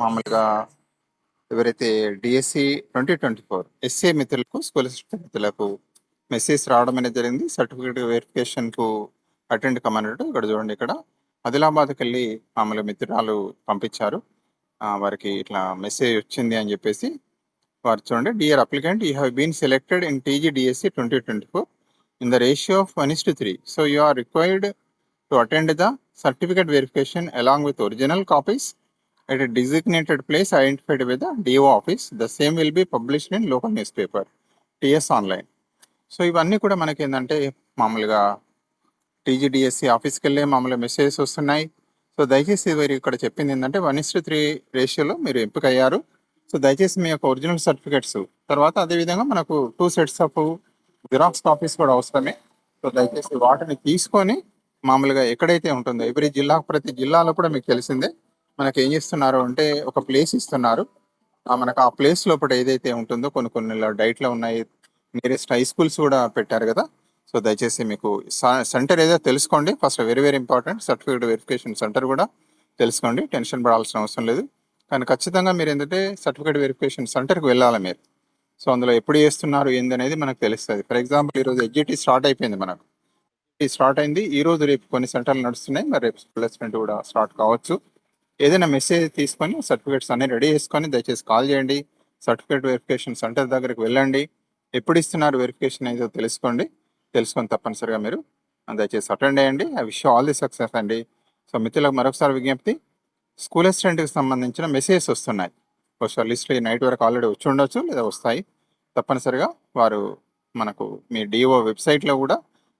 మామూలుగా ఎవరైతే DSC twenty twenty four SC మిత్రులకు స్కూల్ మిత్రులకు మెసేజ్ రావడం అనేది జరిగింది. సర్టిఫికేట్ వెరిఫికేషన్కు అటెండ్ కమన్నట్టు ఇక్కడ చూడండి ఇక్కడ. ఆదిలాబాద్కి వెళ్ళి మామూలు మిత్రురాలు పంపించారు. వారికి ఇట్లా మెసేజ్ వచ్చింది అని చెప్పేసి వారు చూడండి. Dear applicant you have been selected in TG DSC twenty twenty four in the ratio of one is to three. So you are required to attend the certificate verification along with original copies. At a designated place identified by the DO office. The same will be published in local newspaper, TS online. So ఇవన్నీ కూడా మనకి ఏంటంటే మామూలుగా TGDSC ఆఫీస్కి వెళ్ళే మామూలుగా messages వస్తున్నాయి. So దయచేసి మీరు ఇక్కడ చెప్పింది ఏంటంటే వన్ ఇస్ టు త్రీ రేషియోలో మీరు ఎంపిక అయ్యారు సో దయచేసి మీ యొక్క ఒరిజినల్ సర్టిఫికెట్స్ తర్వాత అదేవిధంగా మనకు two sets of xerox copies కూడా అవసరమే. సో దయచేసి వాటిని తీసుకొని మామూలుగా ఎక్కడైతే ఉంటుందో ఎవ్రీ జిల్లా ప్రతి జిల్లాలో కూడా మీకు తెలిసిందే. మనకి ఏం చేస్తున్నారు అంటే ఒక ప్లేస్ ఇస్తున్నారు. మనకు ఆ ప్లేస్ లోపల ఏదైతే ఉంటుందో కొన్ని కొన్ని డైట్లో ఉన్నాయి. నియరెస్ట్ హై స్కూల్స్ కూడా పెట్టారు కదా. సో దయచేసి మీకు సెంటర్ ఏదో తెలుసుకోండి. First very very important. Certificate verification centre కూడా తెలుసుకోండి. టెన్షన్ పడాల్సిన అవసరం లేదు. కానీ ఖచ్చితంగా మీరు ఏంటంటే సర్టిఫికేట్ వెరిఫికేషన్ సెంటర్కి వెళ్ళాలి మీరు. సో అందులో ఎప్పుడు చేస్తున్నారు ఏంది అనేది మనకు తెలుస్తుంది. ఫర్ ఎగ్జాంపుల్ ఈరోజు ఎడ్జిటీ స్టార్ట్ అయిపోయింది మనకు. స్టార్ట్ అయింది. ఈ రోజు రేపు కొన్ని సెంటర్లు నడుస్తున్నాయి. మరి రేపు ప్లేస్మెంట్ కూడా స్టార్ట్ కావచ్చు. ఏదైనా మెసేజ్ తీసుకొని సర్టిఫికేట్స్ అన్ని రెడీ చేసుకొని దయచేసి కాల్ చేయండి. సర్టిఫికేట్ వెరిఫికేషన్ సెంటర్ దగ్గరికి వెళ్ళండి. ఎప్పుడు ఇస్తున్నారు వెరిఫికేషన్ ఏదో తెలుసుకోండి. తెలుసుకొని తప్పనిసరిగా మీరు దయచేసి అటెండ్ అయ్యండి I wish all the success అండి. సో మిత్రులకు మరొకసారి విజ్ఞప్తి స్కూల్ అసిస్టెంట్కి సంబంధించిన మెసేజెస్ వస్తున్నాయి. ఒకసారి లిస్ట్లో ఈ నైట్ వరకు ఆల్రెడీ వచ్చి ఉండొచ్చు లేదా వస్తాయి. తప్పనిసరిగా వారు మనకు మీ డిఓ వెబ్సైట్లో కూడా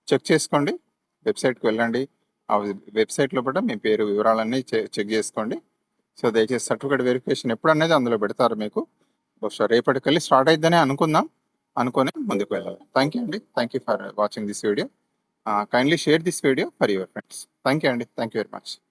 చెక్ చేసుకోండి. వెబ్సైట్కి వెళ్ళండి. ఆ వెబ్సైట్లో కూడా మీ పేరు వివరాలన్నీ చె- చెక్ చేసుకోండి. సో దయచేసి సర్టిఫికేట్ వెరిఫికేషన్ ఎప్పుడు అనేది అందులో పెడతారు మీకు. బహుశా రేపటికెళ్ళి స్టార్ట్ అయిద్దని అనుకుందాం. అనుకొని ముందుకు వెళ్ళాలి. థ్యాంక్ యూ అండి. Thank you for watching this video. Kindly share this video for your friends. Thank you అండి. Thank you very much.